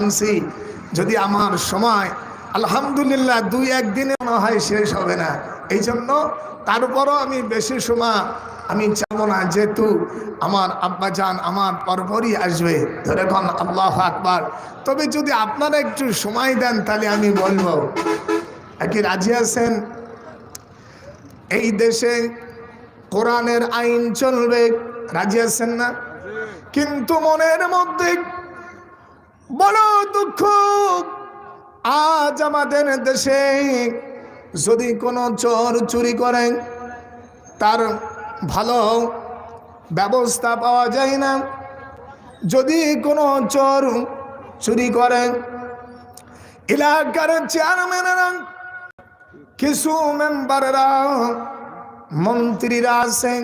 আনছি যদি আমার সময় আলহামদুলিল্লাহ দুই একদিনে মনে হয় শেষ হবে না। এই জন্য তারপরও আমি বেশি সময় আমি চাবো না। যেহেতু আমার আব্বা যান আমার পরপরই আসবে। ধরে কন আল্লাহ আকবার। তবে যদি আপনারা একটু সময় দেন, তাহলে আমি বলব। কি রাজি আছেন? এই দেশে কোরআনের আইন চলবে। রাজি আছেন না? কিন্তু মনের মধ্যে বড় দুঃখ, আজ আমাদের দেশে যদি কোনো চোর চুরি করে, তার ভালো ব্যবস্থা পাওয়া যায় না। যদি কোনো চোর চুরি করে, এলাকার চেয়ারম্যানেরা, কিছু মেম্বাররা, মন্ত্রীরা আছে,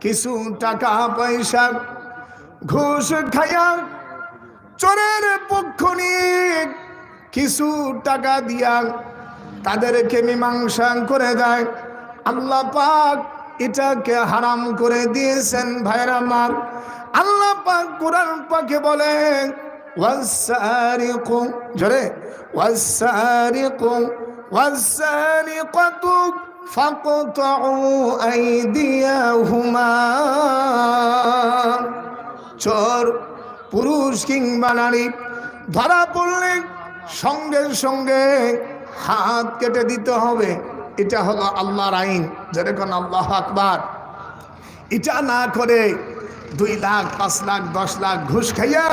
কিছু টাকা পয়সা ঘুষ খাইয়া চোরের পক্ষ নিয়ে কিছু টাকা দিয়া তাদেরকে মীমাংসা করে দেয়। আল্লাহ পাক এটাকে হারাম করে দিয়েছেন ভাইরা আমার। আল্লাহ পাক কোরআন পাকে আইদিয়াহুমা চোর পুরুষ কিংবা নারী, ধরা পড়লে সঙ্গে সঙ্গে হাত কেটে দিতে হবে। এটা হলো আল্লাহর আইন। যেরকম আল্লাহ আকবার। এটা না করে দুই লাখ, পাঁচ লাখ, দশ লাখ ঘুষ খাইয়া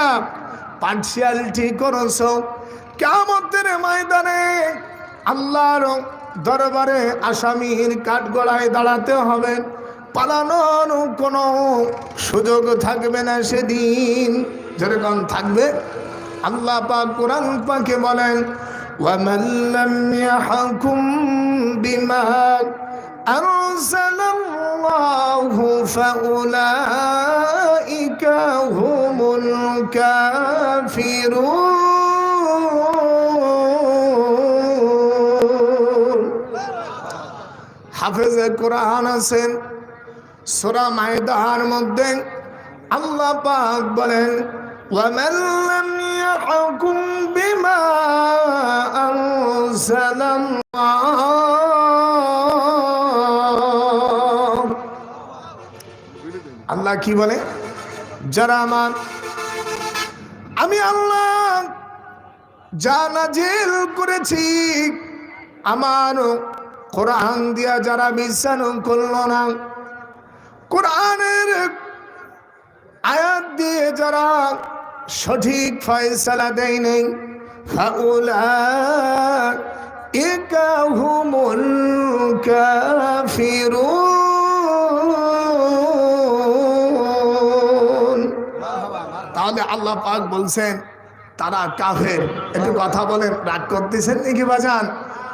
পার্সিয়ালিটি করছ কেমতের ময়দানে আল্লাহর দরবারে আসামির কাঠগড়ায় দাঁড়াতে হবে। পালানোর কোনো সুযোগ থাকবে না সেদিন। যেরকম থাকবে আল্লাহ পাক কোরআন পাকে বলেন ومن لم يحكم بما أرسل الله فأولئك هم الكافرون হাফেজে কোরআন আছেন সোরা মায়দার মধ্যে আল্লাহ পাক বলেন ومن لم يحكم بما أنزل الله আল্লাহ কি বলে যারা আমার আমি আল্লাহ যা নাজিল করেছি আমার কোরআন দিয়া যারা বিশ্বাস করল না কোরআনের আয়াত দিয়ে যারা সঠিক ফয়সালা দেয় নেই। ফাউলাইকাহুমুল কাফিরুন। তাহলে আল্লাহ পাক বলছেন, তারা কাফের। একটু কথা বলেন, রাগ করতেছেন নাকি বাজান?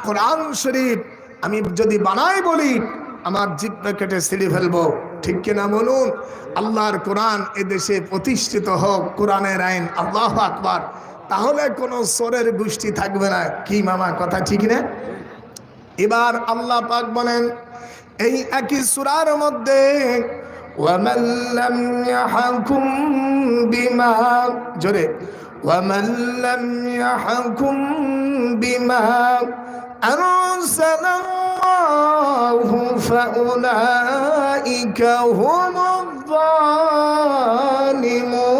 কোরআন শরীফ আমি যদি বানাই বলি, আমার জিব্বা কেটে ছিঁড়ে ফেলব। ঠিক কিনা বলুন আল্লাহর কোরআন এদেশে প্রতিষ্ঠিত হোক কোরআনের আইন আল্লাহ আকবার তাহলে কোনো সোরের গোষ্ঠী থাকবে না কি মামা কথা ঠিক না এবার আল্লাহ পাক বলেন এই একই সুরার মধ্যে ومن لم يحكم بما জোরে ومن لم يحكم بما أرسل الله فأولئك هم الظالمون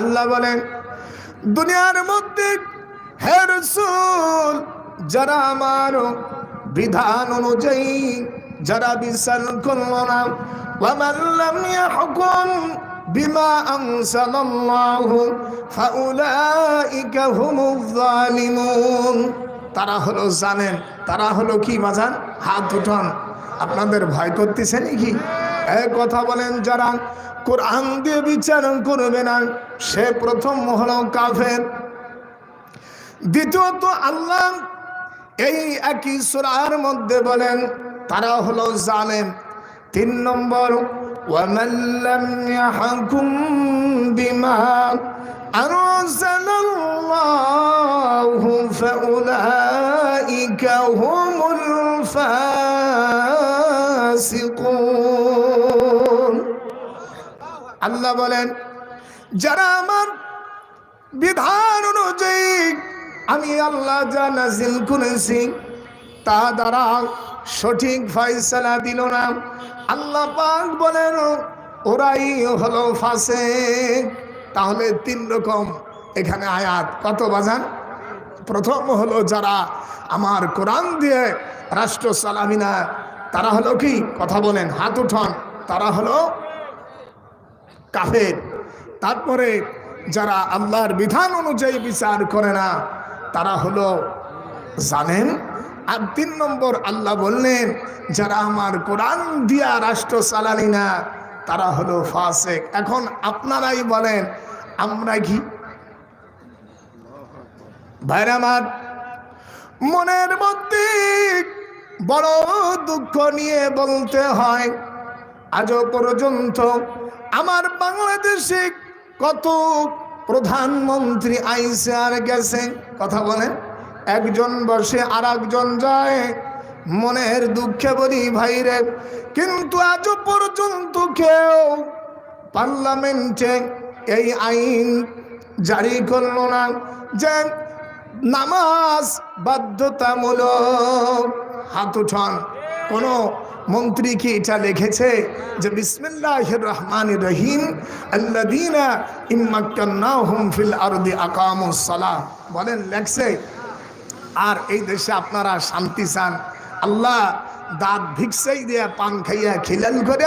আল্লাহ বলেন দুনিয়ার মধ্যে হে রসুল যারা আমার বিধান অনুযায়ী যারা বিশ্বাস করল না ومن لم يحكم বিমা আনসালাল্লাহু ফাউলাইকা হুমুল জালিমুন তারা হলো জানেন, তারা হলো কি বাজান হাত উঠান আপনাদের ভয় করতেছে নাকি? এক কথা বলেন যারা কোরআন দিয়ে বিচার করবে না, সে প্রথম হলো কাফের। দ্বিতীয়ত আল্লাহ এই একই সুরার মধ্যে বলেন, তারা হলো জালেম। তিন নম্বর ومن لم يحكم بما أنزل الله فأولئك هم الفاسقون আল্লাহ বলেন যারা আমার বিধান অনুযায়ী আমি আল্লাহ যা নাজিল করেছি তা দ্বারা সঠিক ফয়সালা দিল না আল্লাহ পাক বলেন, ওরাই হলো ফাসে তাহলে তিন রকম এখানে আয়াত। কত বাজান? প্রথম হলো যারা আমার কোরআন দিয়ে রাষ্ট্র চালাবি না তারা হলো কি? কথা বলেন, হাত উঠন। তারা হলো কাফের। তারপরে যারা আল্লাহর বিধান অনুযায়ী বিচার করে না, তারা হলো জানেন আর তিন নম্বর আল্লাহ বললেন, যারা আমার কোরআন দিয়া রাষ্ট্র চালানি না, তারা হলো ফাসেক। এখন আপনারাই বলেন, আমরা কি? ভাইরা আমার, মনের মধ্যে বড় দুঃখ নিয়ে বলতে হয়, আজও পর্যন্ত আমার বাংলাদেশে কত প্রধানমন্ত্রী আইসে আর গেছে, কথা বলেন। একজন বসে আর যায়, মনের দুঃখে বলি ভাইরে কিন্তু আজ পর্যন্ত কেউ পার্লামেন্টে এই আইন জারি করল না যে নামাজ বাধ্যতামূলক। হাত উঠান। কোনো মন্ত্রী কি এটা লিখেছে যে বিসমিল্লাহ রহমান রহিম আল্লাদিনা ইম্মাক্কান্নাহুম ফিল আরদি আকামুস সালাহ। বলেন, লেখছে আর এই দেশে আপনারা শান্তি চান। আল্লাহ দাঁত ভিক্ষাই দেয়া পান খাইয়া খিলাল করে।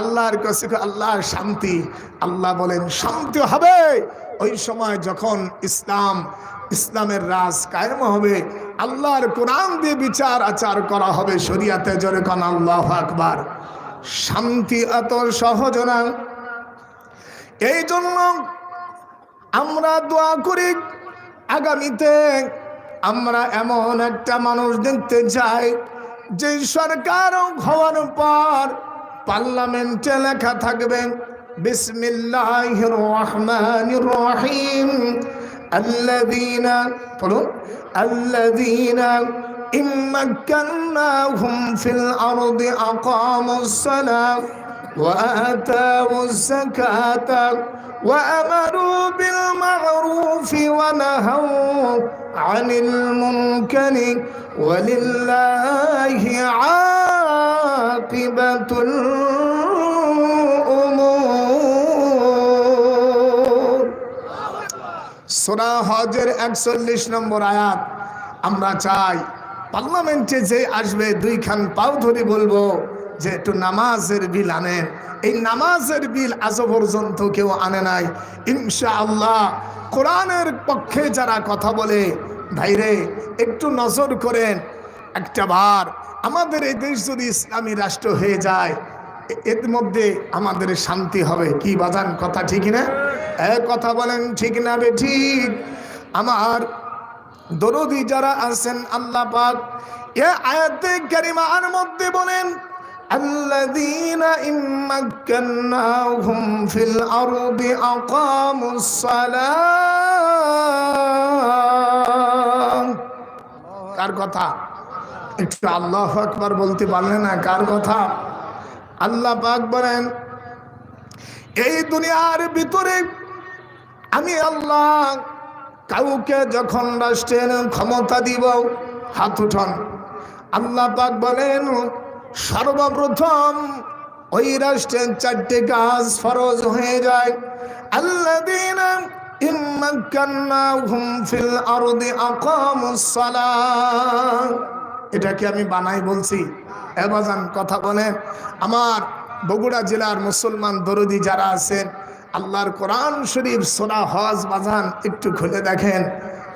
আল্লাহর কাছে আল্লাহর শান্তি। আল্লাহ বলেন, শান্তি হবে। ওই সময় যখন ইসলাম, ইসলামের রাজ কায়েম হবে, আল্লাহর কোরআন দিয়ে বিচার আচার করা হবে শরিয়াতে জোরে কন, আল্লাহ আকবার। শান্তি এত সহজ না। এই জন্য আমরা দোয়া করি, আগামীতে আমরা এমন একটা মানুষ দেখতে চাই যে সরকার হওয়ার পর পার্লামেন্টে লেখা থাকবে বিসমিল্লাহ রহমান রহিম الذين قلوا الذين إن مكناهم في الأرض أقاموا الصلاة وآتوا الزكاة وأمروا بالمعروف ونهوا عن المنكر ولله عاقبة الأمور সোনা হজের একচল্লিশ নম্বর আয়াত আমরা চাই পার্লামেন্টে যে আসবে দুইখান পাও ধরে বলবো যে একটু নামাজের বিল আনেন এই নামাজের বিল আজ পর্যন্ত কেউ আনে নাই। ইনশা আল্লাহ কোরআনের পক্ষে যারা কথা বলে ভাইরে একটু নজর করেন। একটা বার আমাদের এই দেশ যদি ইসলামী রাষ্ট্র হয়ে যায়, এর মধ্যে আমাদের শান্তি হবে। কি বাজান কথা ঠিক না? এ কথা বলেন ঠিক না বে ঠিক? আমার দরদি যারা আছেন, আল্লাহ পাক, এ আয়াতে কারিমার মধ্যে বলেন الذين إن مكناهم في الأرض أقاموا الصلاة কার কথা একটু আল্লাহ আকবার বলতে পারলে না কার কথা আল্লাহ পাক বলেন এই দুনিয়ার ভিতরে আমি আল্লাহ কাউকে যখন রাষ্ট্রের ক্ষমতা দিব হাত উঠন আল্লাহ পাক বলেন সর্বপ্রথম ওই রাষ্ট্রের চারটে কাজ ফরজ হয়ে যায়। আল্লাহ এটাকে আমি বানাই বলছি। এবাজান কথা বলেন আমার বগুড়া জেলার মুসলমান দরদি যারা আছেন, আল্লাহর কোরআন শরীফ, সোনা, হজ, বাজান একটু খুলে দেখেন।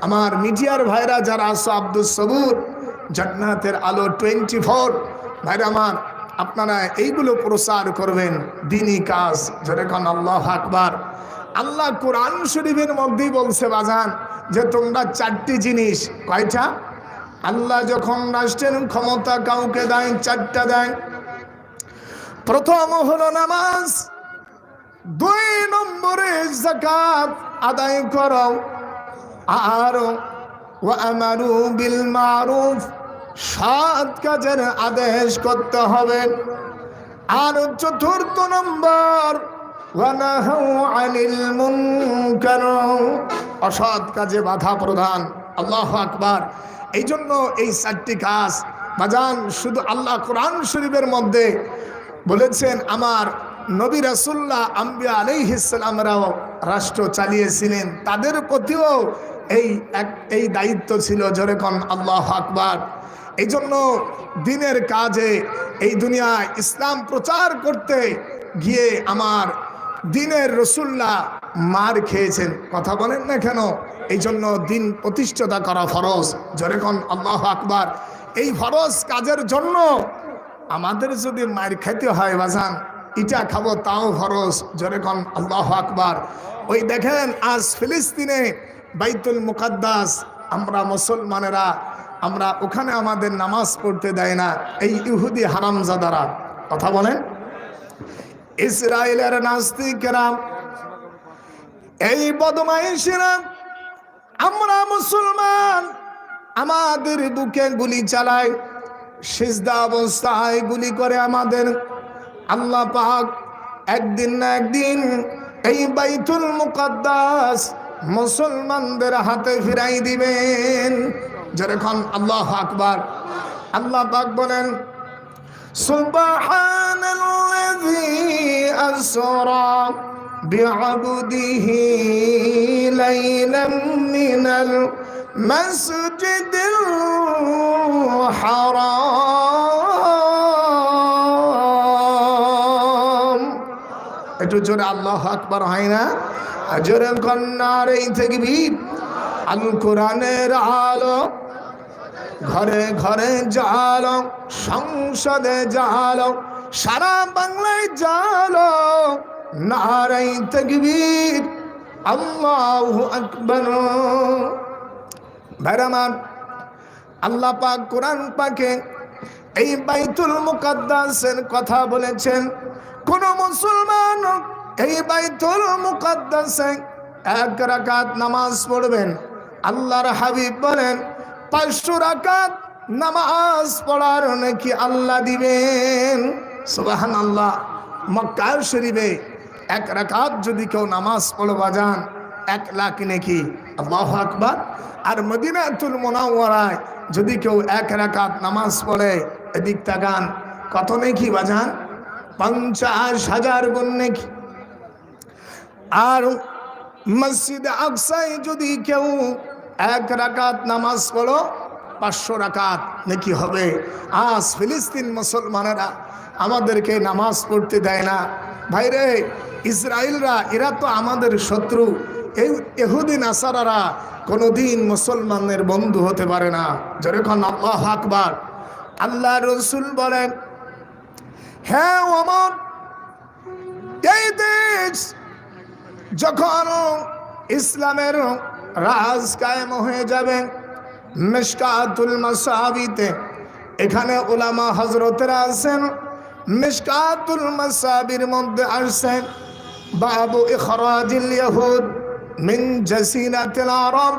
আমার মিডিয়ার ভাইরা যারা আছো আব্দুল সবুর, জান্নাতের আলো টোয়েন্টি ফোর ভাইরা আমার, আপনারা এইগুলো প্রচার করবেন, দিনই কাজ যেরকম আল্লাহ আকবার। আল্লাহ কোরআন শরীফের মধ্যেই বলছে, বাজান, যে তোমরা চারটি জিনিস, কয়টা? আল্লাহ যখন রাষ্ট্রের ক্ষমতা কাউকে দেয়, চারটা দেয়। প্রথম হলো নামাজ, দুই নম্বরে জাকাত আদায় করো। আর ও আমারু বিল মারুফ সাত কাজের আদেশ করতে হবে। আর চতুর্থ নম্বর অসৎ কাজে বাধা প্রদান। আল্লাহ আকবার। এই জন্য এই চারটি কাজ বাজান, শুধু আল্লাহ কোরআন শরীফের মধ্যে বলেছেন, আমার নবী রাসুল্লাহ আম্বিয়া আলাইহিসালামরাও রাষ্ট্র চালিয়েছিলেন। তাদের প্রতিও এই এক, এই দায়িত্ব ছিল যেরকম আল্লাহ আকবার। এই জন্য দিনের কাজে এই দুনিয়ায় ইসলাম প্রচার করতে গিয়ে আমার দিনের রসুল্লা মার খেয়েছেন। কথা বলেন না কেন? এই জন্য দিন প্রতিষ্ঠাতা করা ফরজ। যেরকম আল্লাহ আকবার। এই ফরজ কাজের জন্য আমাদের যদি মার খেতে হয় বাজান, ইটা খাব তাও ফরজ। যেরকম আল্লাহ আকবার। ওই দেখেন, আজ ফিলিস্তিনে বাইতুল মুকাদ্দাস, আমরা মুসলমানেরা আমরা ওখানে আমাদের নামাজ পড়তে দেয় না। এই ইহুদি হারামজাদারা। কথা বলেন। ইসরায়েলের নাস্তিকেরা, এই বদমাইশেরা, আমরা মুসলমান, আমাদের বুকে গুলি চালায়, সিজদা অবস্থায় গুলি করে আমাদের আল্লাহ পাক একদিন না একদিন এই বাইতুল মুকাদ্দাস মুসলমানদের হাতে ফিরাই দিবেন। যেরকম আল্লাহ আকবার আল্লাহ পাক বলেন سبحان الذي أسرى بعبده ليلا من المسجد الحرام একটু জোরে আল্লাহ আকবার হয় না আর জোরে কন্যার এই থেকে আল কোরআনের আলো ঘরে ঘরে জালো, সংসদে জালো, সারা বাংলায় জালো। নারাই তকবীর, আল্লাহু আকবার। ভাইরামান আল্লাহ পাক কোরআন পাকে এই বাইতুল মুকাদ্দাসের কথা বলেছেন। কোন মুসলমান এই বাইতুল মুকাদ্দাসে এক রাকাত নামাজ পড়বেন, আল্লাহর হাবিব বলেন পাঁচশো রাকাত নামাজ পড়ার নাকি আল্লাহ দিবেন? সুবাহান আল্লাহ মক্কা শরীফে এক রাকাত যদি কেউ নামাজ পড়বা যান এক লাখ নাকি? আল্লাহ আকবার। আর মদিনাতুল মোনাওয়ারায় যদি কেউ এক রাকাত নামাজ পড়ে, এদিক তাকান, কত নাকি বাজান? পঞ্চাশ হাজার গুণ নাকি। আর মসজিদ আকসায় যদি কেউ এক রাকাত নামাজ পড়ো, পাঁচশো রাকাত নাকি হবে। আজ ফিলিস্তিন মুসলমানেরা আমাদেরকে নামাজ পড়তে দেয় না। ভাইরে ইসরায়েলরা এরা তো আমাদের শত্রু। এই এহুদিন আসারারা কোনোদিন মুসলমানের বন্ধু হতে পারে না। যেরকম আল্লাহ আকবার। আল্লাহ রসুল বলেন হ্যাঁ অমর এই দেশ যখন ইসলামের রাজ কায়েম হয়ে যাবে মিসকাতুল মাসাবিতে। এখানে ওলামা হজরতেরা আছেন মিসকাতুল মাসাবির মধ্যে আসছেন, বাবু ইখরাজিল ইয়াহুদ মিন জাসিরাতিল আরব।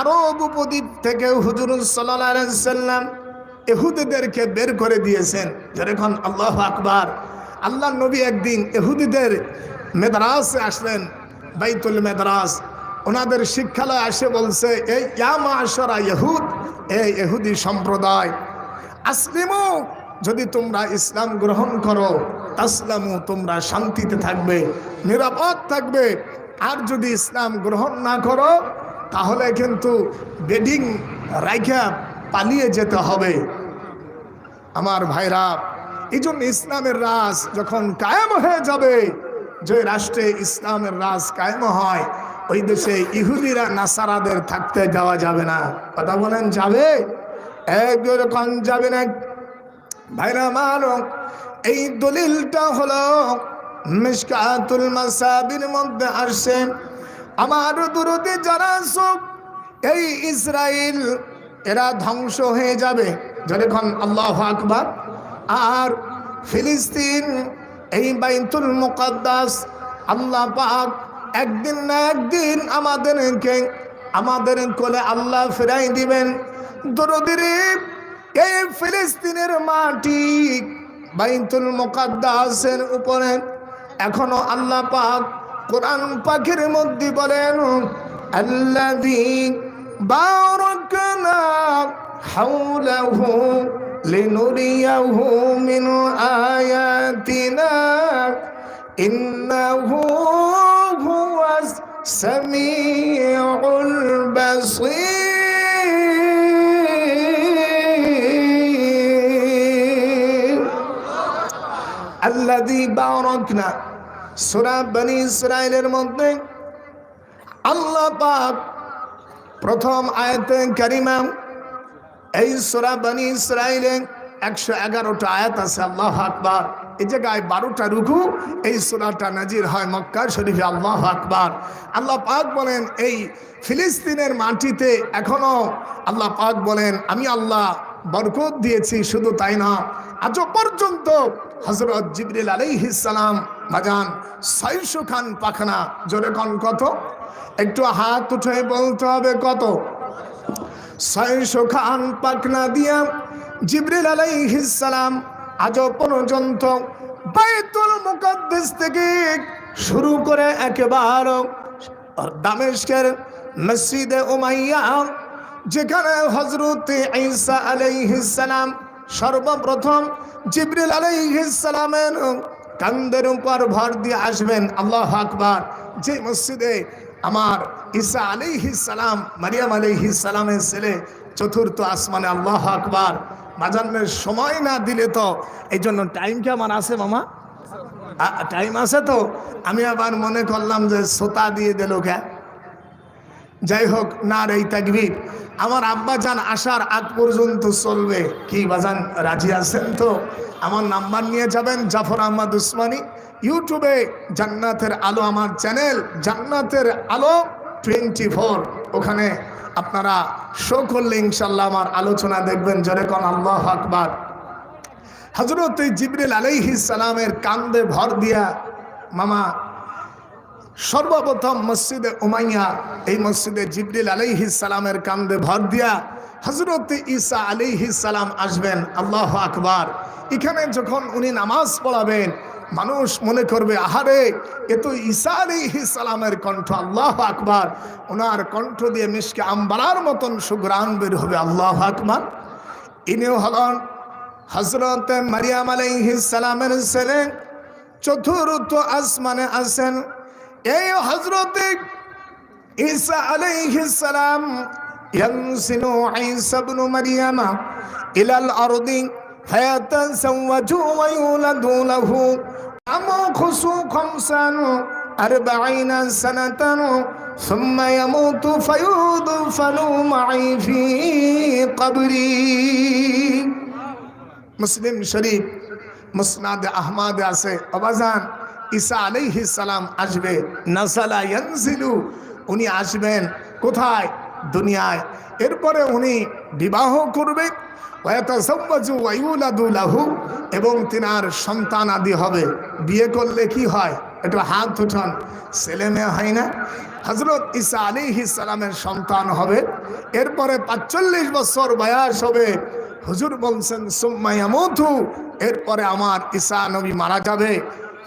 আরব উপদ্বীপ থেকে হুজুর সাল্লাল্লাহু আলাইহি সাল্লাম ইহুদিদেরকে বের করে দিয়েছেন। যেরকম আল্লাহ আকবার। আল্লাহ নবী একদিন ইহুদিদের মেদরাসে আসলেন, বাইতুল মেদরাস। ওনাদের শিক্ষালয় আসে বলছে, এই ইয়ামাশরা ইহুদ, এই ইহুদি সম্প্রদায়, আসলিমু, যদি তোমরা ইসলাম গ্রহণ করো, তাসলামু, তোমরা শান্তিতে থাকবে, নিরাপদ থাকবে। আর যদি ইসলাম গ্রহণ না করো, তাহলে কিন্তু বেডিং রাইখা পালিয়ে যেতে হবে। আমার ভাইরা এই জন্য ইসলামের রাজ যখন কায়েম হয়ে যাবে, যে রাষ্ট্রে ইসলামের রাজ কায়েম হয় ওই দেশে ইহুদিরা নাসারাদের থাকতে যাওয়া যাবে না। কথা বলেন, যাবে? একরকম যাবে না। ভাইরা আমার, এই দলিলটা হলো মিসকাতুল মাসাবির মধ্যে আসছে। আমার দুরুদে যারা সব এই ইসরায়েল এরা ধ্বংস হয়ে যাবে। যখন আল্লাহ আকবার। আর ফিলিস্তিন, এই বাইতুল মুকাদ্দাস, আল্লাহ পাক একদিন না একদিন আমাদেরকে, আমাদের কোলে আল্লাহ ফেরাই দিবেন। দরদির এই ফিলিস্তিনের মাটি বাইতুল মোকাদ্দাসের উপরে এখনও আল্লাহ পাক কোরআন পাখির মধ্যে বলেন মিন আয়াতিনা। ইন্নাহু হুয়াস সামিউল বাসীর আল্লাযী বারাকনা সূরা বনি ইসরাইলের মধ্যে আল্লাহ পাক প্রথম আয়াতে কারিমা এই সূরা বনি ইসরাইলে একশো এগারোটা আয়াত আছে, আল্লাহ আকবার। এই জায়গায় বারোটা রুকু, এই সূরাটা নাজির হয় মক্কা শরীফে, আল্লাহ আকবার। আল্লাহ পাক বলেন, এই ফিলিস্তিনের মাটিতে এখনও আল্লাহ পাক বলেন, আমি আল্লাহ বরকত দিয়েছি, শুধু তাই না, আজও পর্যন্ত হজরত জিবরিল আলাইহিসালাম বাজান ছয়শো খান পাখনা, জোরে কন কত? একটু হাত উঠে বলতে হবে কত? ছয়শো খান পাখনা দিয়া জিবরিল আলাইহিসালাম আজও পর্যন্ত বাইতুল মুকদ্দেস থেকে শুরু করে একেবারে দামেশকের মসজিদে উমাইয়া, যেখানে হজরত ঈসা আলাইহিসসালাম সর্বপ্রথম জিবরিল আলাইহিসসালামের কান্দের উপর ভর দিয়ে আসবেন। আল্লাহ আকবার। যে মসজিদে আমার ঈসা আলাইহিসসালাম মারিয়াম আলাইহিসসালামের ছেলে, চতুর্থ আসমানে আল্লাহ আকবার। বাজানের সময় না দিলে তো এই জন্য টাইম কি আমার আছে মামা? টাইম আছে তো। আমি আবার মনে করলাম যে সোতা দিয়ে দিল কে? যাই হোক, না রে তাকবীর। আমার আব্বা যান আসার আগ পর্যন্ত চলবে। কি বাজান, রাজি আছেন তো? আমার নাম্বার নিয়ে যাবেন, জাফর আহমদ উসমানী। ইউটিউবে জান্নাতের আলো আমার চ্যানেল জান্নাতের আলো টোয়েন্টি ওখানে আপনারা শো করলে ইনশাল্লাহ আমার আলোচনা দেখবেন, জরে কন, আল্লাহ আকবার। হজরত জিবরিল আলাইহিস সালামের কান্দে ভর দিয়া, মামা, সর্বপ্রথম মসজিদে উমাইয়া, এই মসজিদে জিবরিল আলাইহিস সালামের কান্দে ভর দিয়া হজরত ঈসা আলাইহিস সালাম আসবেন, আল্লাহ আকবার। এখানে যখন উনি নামাজ পড়াবেন মানুষ মনে করবে আহারে এ তো ঈসা আলাইহিস সালামের কণ্ঠ আল্লাহ আকবার ওনার কণ্ঠ দিয়ে মিশকে আম্বালার মতন সুগ্রাণ বের হবে আল্লাহ আকবার ইনিও হলেন হজরত মারিয়াম আলাইহিস সালামের ছেলে চতুর্থ আসমানে আসেন এই হজরত ঈসা আলাইহিস সালাম ينزل عيسى ابن مريم إلى الأرض فيتزوج ويولد له أمخص خمسا أربعين سنة ثم يموت فيدفن معي في قبري মুসলিম শরীফ মুসনাদ আহমদ আছে অবাজান ঈসা আলাইহিস সালাম আসবে নাসালা ইয়ানজিলু উনি আসবেন কোথায় দুনিয়ায়। এরপরে উনি বিবাহ করবে। এবং তিনার সন্তান আদি হবে। বিয়ে করলে কি হয়? একটু হাত উঠান। ছেলে মেয়ে হয় না। হজরত ঈসা আলাইহিস সালামের সন্তান হবে। এরপরে পাঁচচল্লিশ বছর বয়স হবে। হুজুর বলছেন সুম্মায়ামুথু এরপরে আমার ঈসা নবী মারা যাবে।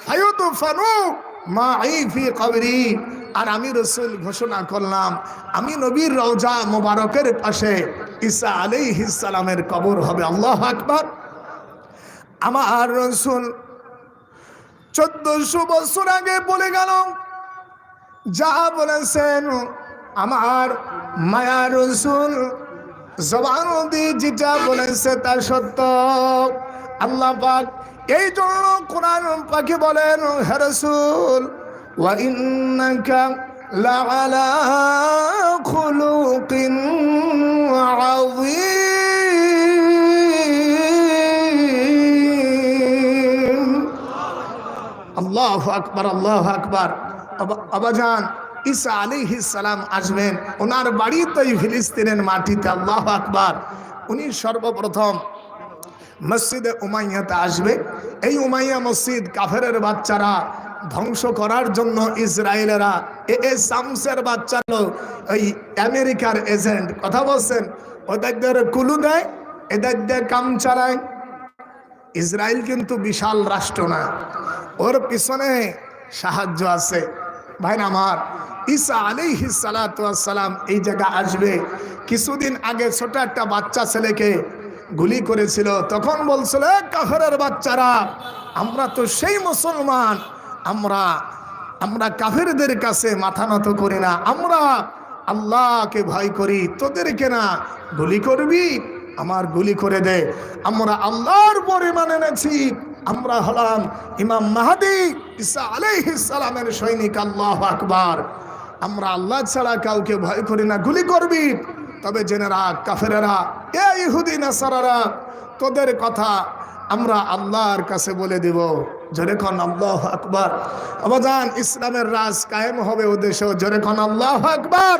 ফায়ুতু ফানু মা ফি কবরি। আর আমি রসুল ঘোষণা করলাম, আমি নবীর রওজা মোবারকের পাশে ঈসা আলাইহিস সালামের কবর হবে। আল্লাহ আকবার। আমার রসুল চোদ্দশো বছর আগে বলে গেল, যা বলেছেন আমার মায়া রসুল, জবান দিয়ে যেটা বলেছে তা সত্য। আল্লাহ পাক এই জন্য কোরআন পাখি বলেন হেরসুল আল্লাহ আকবর আল্লাহ আকবর। আবাজান, ঈসা আলী সালাম আসবেন। ওনার বাড়ি ফিলিস্তিনের মাটিতে, আল্লাহ আকবার। উনি সর্বপ্রথম মসজিদে উমাইয়াতে আসবে। এই উমাইয়া মসজিদ কাফেরের বাচ্চারা ধ্বংস করার জন্য ইসরায়েলেরা এ এ সামসের বাচ্চা ওই আমেরিকার এজেন্ট। কথা বলছেন? ওদের কুলু দেয় এদের দিয়ে কাম চালায়। ইসরায়েল কিন্তু বিশাল রাষ্ট্র না। ওর পিছনে সাহায্য আছে। ভাই আমার, ঈসা আলাইহি সালাম এই জায়গা আসবে। কিছুদিন আগে ছোট একটা বাচ্চা ছেলেকে গুলি করেছিল, তখন বলছিল, "এ কাফেরের বাচ্চারা, আমরা তো সেই মুসলমান, আমরা আমরা কাফেরদের কাছে মাথা নত করি না, আমরা আল্লাহকে ভয় করি, তোদেরকে না, গুলি করবি, আমার গুলি করে দে, আমরা আল্লাহর পরিমাণ এনেছি, আমরা হলাম ইমাম মাহাদি আলাইহিস সালামের সৈনিক, আল্লাহ আকবার, আমরা আল্লাহ ছাড়া কাউকে ভয় করি না, গুলি করবি তবে জেনে রাখ, কাফেরেরা, এ ইহুদি নাসারারা, তোদের কথা আমরা আল্লাহর কাছে বলে দিব। জোরে আল্লাহ আকবার। অবদান ইসলামের রাজ কায়েম হবে ও দেশেও। জোরে আল্লাহ আকবার।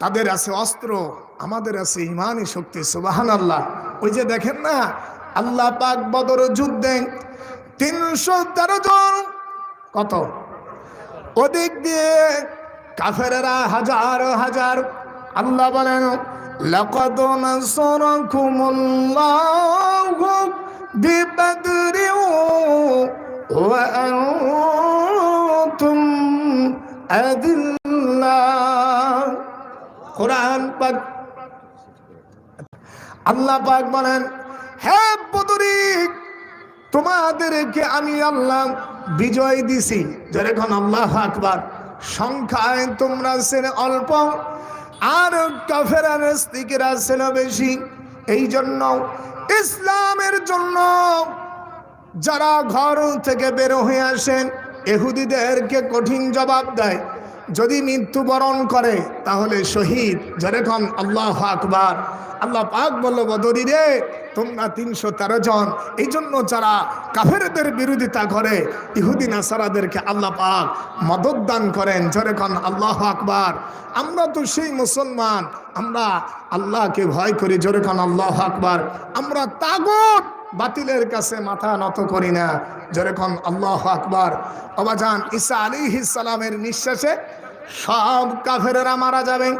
তাদের আছে অস্ত্র, আমাদের আছে ইমানই শক্তি সুবাহান আল্লাহ ওই যে দেখেন না, আল্লাহ পাক বদর যুদ্ধে তিনশো তেরো জন, কত? ওদিক দিয়ে কাফেরেরা হাজার হাজার আল্লাহ বলেন لقد نصركم الله ببدر وأنتم أذلة কোরআন পাক আল্লাহ পাক বলেন হে বদরি তোমাদেরকে আমি আল্লাহ বিজয় দিছি যেরকম আল্লাহ আকবার সংখ্যায় তোমরা ছিল অল্প আর কাফেরা নাস্তিকেরা ছিল বেশি। এই জন্য, ইসলামের জন্য যারা ঘর থেকে বের হয়ে আসেন, এহুদিদেরকে কঠিন জবাব দেয়। যদি মৃত্যুবরণ করে, তাহলে শহীদ যেরকম আল্লাহ আকবার। আল্লাহ পাক বলল, বদরি রে, তোমরা তিনশো তেরো জন। এই জন্য যারা কাফেরদের বিরোধিতা করে, ইহুদি নাসারাদেরকে আল্লাহ পাক মদত দান করেন যেরকম আল্লাহ আকবার। আমরা তো সেই মুসলমান, আমরা আল্লাহকে ভয় করি যেরকম আল্লাহ আকবার। আমরা তাগত বাতিলের কাছে মাথা নত করি না যেরকম আল্লাহ আকবার। অবাজান ঈসা আলী সালামের নিঃশ্বাসে সব কাফেরেরা মারা যাবে।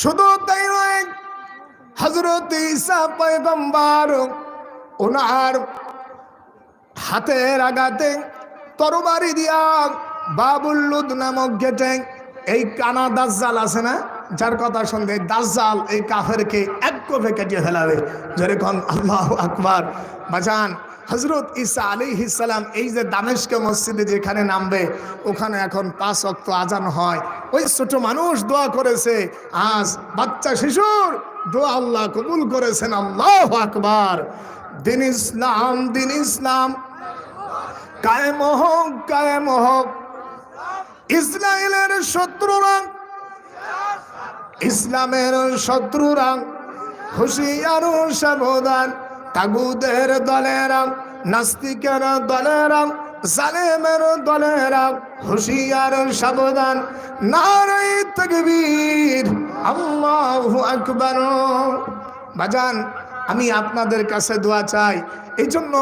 শুধু তাই নয় হজরত ওনার হাতের আগাতে তরবারি দিয়া বাবুল্লুদ নামক গেটে এই কানা দাজ্জাল আছে না? যার কথা শুনতে দাজ্জাল এই কাফেরকে এক কোফে কেটে ফেলাবে। যেরকম আল্লাহ আকবার। বাজান হজরত ইসা আলী ইসালাম এই যে দামেশকে মসজিদে যেখানে নামবে, ওখানে এখন পাঁচ অক্ত আজান হয়। ওই ছোট মানুষ দোয়া করেছে, আজ বাচ্চা শিশুর দোয়া আল্লাহ কবুল করেছেন, আল্লাহ আকবার। দিন ইসলাম দিন ইসলাম। কায়েম হোক কায়েম হোক। ইসরায়েলের শত্রুরা ইসলামের শত্রুরা হুশিয়ার সাবধান। তাগুদের দলেরা নাস্তিকের দলেরা জালেমের দলেরা হুশিয়ার সাবধান নারাই তকবীর, আল্লাহু আকবার। বাজান, আমি আপনাদের কাছে দোয়া চাই এই জন্য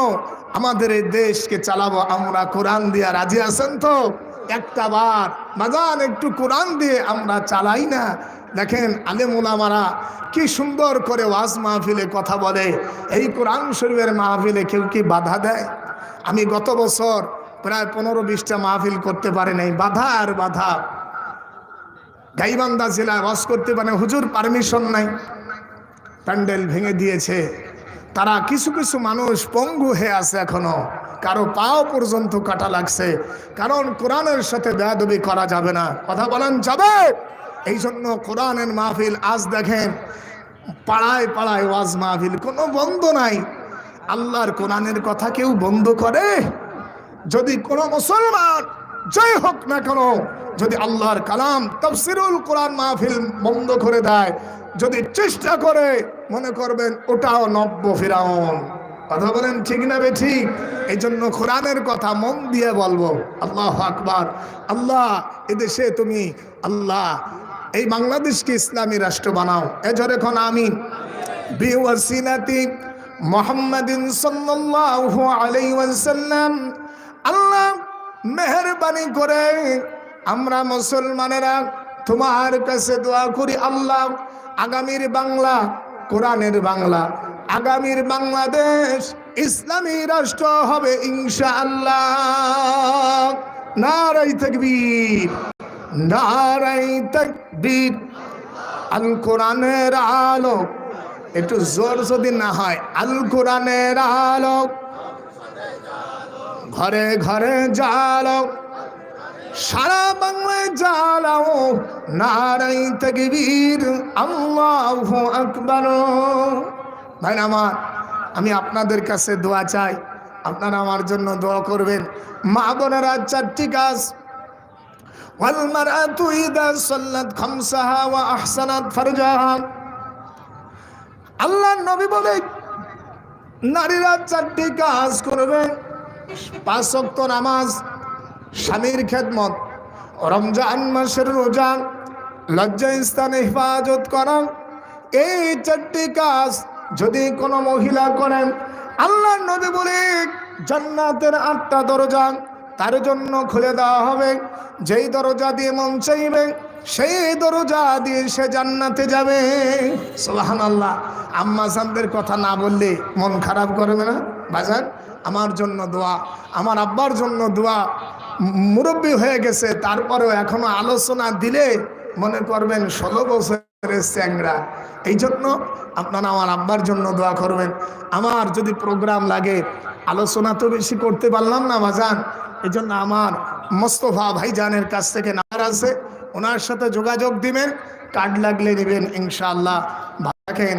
আমাদের এই দেশকে চালাবো, আমরা কোরআন দিয়া রাজি আছেন তো? একটা বার বাজান একটু কোরআন দিয়ে আমরা চালাই না। দেখেন আলেম ওলামারা কি সুন্দর করে ওয়াজ মাহফিলে কথা বলে। এই কোরআন শরীফের মাহফিলে কেউ কি বাধা দেয়? আমি গত বছর প্রায় পনেরো বিশটা মাহফিল করতে পারে নাই। বাধা আর বাধা। গাইবান্ধা জেলায় ওয়াজ করতে পারে হুজুর পারমিশন নাই। প্যান্ডেল ভেঙে দিয়েছে। তারা কিছু কিছু মানুষ পঙ্গু হয়ে আছে এখনও। কারও পাও পর্যন্ত কাটা লাগছে। কারণ কোরআনের সাথে বেয়াদবি করা যাবে না। কথা বলেন, যাবে? এই জন্য কোরআনের মাহফিল আজ দেখেন, পাড়ায় পাড়ায় ওয়াজ মাহফিল, কোনো বন্ধ নাই। আল্লাহর কোরআনের কথা কেউ বন্ধ করে? যদি কোনো মুসলমান, যাই হোক না কেন, যদি আল্লাহর কালাম তফসিরুল কোরআন মাহফিল বন্ধ করে দেয়, যদি চেষ্টা করে, মনে করবেন ওটাও নব্য ফিরাউন। কথা বলেন ঠিক না বে ঠিক? এই জন্য কোরআনের কথা মন দিয়ে বলব। আল্লাহ আকবার। আল্লাহ, এদেশে তুমি আল্লাহ, এই বাংলাদেশকে ইসলামী রাষ্ট্র বানাও। এজরে খন আমি বিওয়াসিলাতি মোহাম্মদিন সাল্লাল্লাহু আলাইহি ওয়াসাল্লাম। আল্লাহ, মেহরবানি করে আমরা মুসলমানেরা তোমার কাছে দোয়া করি, আল্লাহ, আগামীর বাংলা, কোরআনের বাংলা। আগামীর বাংলাদেশ ইসলামী রাষ্ট্র হবে ইনশাআল্লাহ। নারাই তকবীর নারাই তকবীর। আল কোরআনের আলো, একটু জোর যদি না হয় আল কোরআনের আলো। ঘরে ঘরে জালো সারা বাংলায় জ্বালাও। নারাই তকবীর, আল্লাহু আকবার। ভাই আমার আমি আপনাদের কাছে দোয়া চাই আপনারা আমার জন্য দোয়া করবেন মা বোনেরা চারটি কাজ والمرأة إذا صلت خمسها وأحسنت فرجها আল্লাহ নবী বলে নারীরা চারটি কাজ করবে পাঁচ ওয়াক্ত নামাজ স্বামীর খেদমত রমজান মাসের রোজা লজ্জা স্থানে হেফাজত করা এই চারটি কাজ যদি কোনো মহিলা করেন আল্লাহ নবী বলে জান্নাতের আটটা দরজা তার জন্য খুলে দেওয়া হবে। যেই দরজা দিয়ে মন চাইবে, সেই দরজা দিয়ে সে জান্নাতে যাবে। সোহান আল্লাহ আম্মা সানদের কথা না বললে মন খারাপ করবে না? বাজার আমার জন্য দোয়া, আমার আব্বার জন্য দোয়া মুরব্বী হয়ে গেছে, তারপরেও এখনও আলোচনা দিলে মনে করবেন ষোলো বছরের চ্যাংরা। এই জন্য আপনারা আমার আব্বার জন্য দোয়া করবেন। আমার যদি প্রোগ্রাম লাগে, আলোচনা তো বেশি করতে পারলাম না ভাজান। এই জন্য আমার মোস্তফা ভাইজানের কাছ থেকে নাম্বার আছে, ওনার সাথে যোগাযোগ দিবেন কার্ড লাগলে নেবেন ইনশাআল্লাহ। ভালো থাকেন।